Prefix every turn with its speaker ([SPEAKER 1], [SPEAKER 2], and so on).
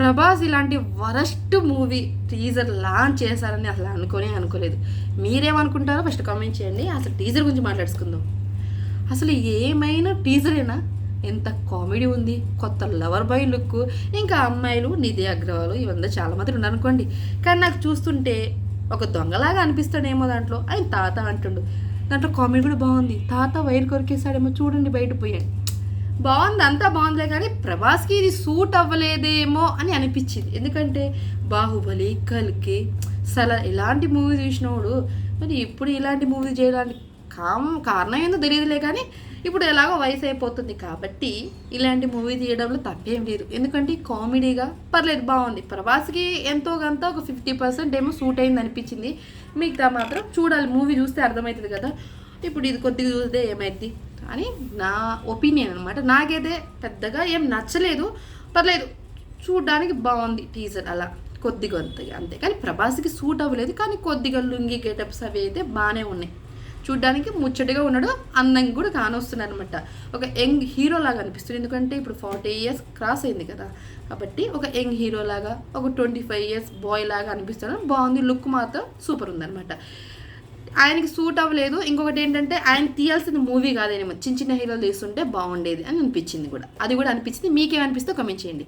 [SPEAKER 1] ప్రభాస్ ఇలాంటి worst movie teaser launch చేశారని అసలు అనుకోనే అనుకోలేదు. మీరేమనుకుంటారో ఫస్ట్ కామెంట్ చేయండి. అసలు టీజర్ గురించి మాట్లాడుకుందాం అసలు ఏమైనా టీజరేనా? ఎంత కామెడీ ఉంది. కొత్త లవర్ బాయ్ లుక్. ఇంకా అమ్మాయిలు నిధి అగ్రవాల్ ఇవంతా చాలా మంది ఉన్నారు అనుకోండి కానీ నాకు చూస్తుంటే ఒక దొంగలాగా అనిపిస్తాడేమో దాంట్లో. ఆయన తాత అంటుండు. దాంట్లో కామెడీ కూడా బాగుంది. తాత వైర్ కొరికేసాడేమో చూడండి బయట పోయాడు బాగుంది అంతా బాగుందిలే కానీ ప్రభాస్కి ఇది సూట్ అవ్వలేదేమో అని అనిపించింది. ఎందుకంటే బాహుబలి కల్కి సల ఇలాంటి మూవీ చూసినోడు మరి ఇప్పుడు ఇలాంటి మూవీ చేయడానికి కామ్ కారణం ఏందో తెలియదులే కానీ ఇప్పుడు ఎలాగో వయసు అయిపోతుంది కాబట్టి ఇలాంటి మూవీ తీయడంలో తప్పేం లేదు. ఎందుకంటే కామెడీగా పర్లేదు బాగుంది. ప్రభాస్కి ఎంతో కొంత ఒక ఫిఫ్టీ పర్సెంట్ ఏమో సూట్ అయింది అనిపించింది. మిగతా మాత్రం చూడాలి మూవీ చూస్తే అర్థమవుతుంది కదా. ఇప్పుడు ఇది కొద్దిగా చూస్తే ఏమైంది అని నా ఒపీనియన్ అనమాట నాకైతే పెద్దగా ఏం నచ్చలేదు. పర్లేదు చూడడానికి బాగుంది టీజర్ అలా. కొద్దిగా అంతే కానీ ప్రభాస్కి సూట్ అవ్వలేదు. కానీ కొద్దిగా లుంగి గెటప్స్ అవి అయితే బాగానే ఉన్నాయి. చూడ్డానికి ముచ్చటగా ఉన్నాడు అందంగా కూడా కానొస్తున్నాడు అనమాట ఒక యంగ్ హీరో లాగా అనిపిస్తుంది. ఎందుకంటే ఇప్పుడు ఫార్టీ ఇయర్స్ క్రాస్ అయింది కదా. కాబట్టి ఒక యంగ్ హీరో లాగా ఒక ట్వంటీ ఫైవ్ ఇయర్స్ బాయ్ లాగా అనిపిస్తున్నాడు బాగుంది లుక్ మాత్రం సూపర్ ఉందన్నమాట. ఆయనకి సూట్ అవ్వలేదు. ఇంకొకటి ఏంటంటే ఆయన తీయాల్సిన మూవీ కాదేమో చిన్న చిన్న హీరోలు తీస్తుంటే బాగుండేది అని అనిపించింది కూడా. అది కూడా అనిపించింది. మీకేమనిపిస్తే కమెంట్ చేయండి.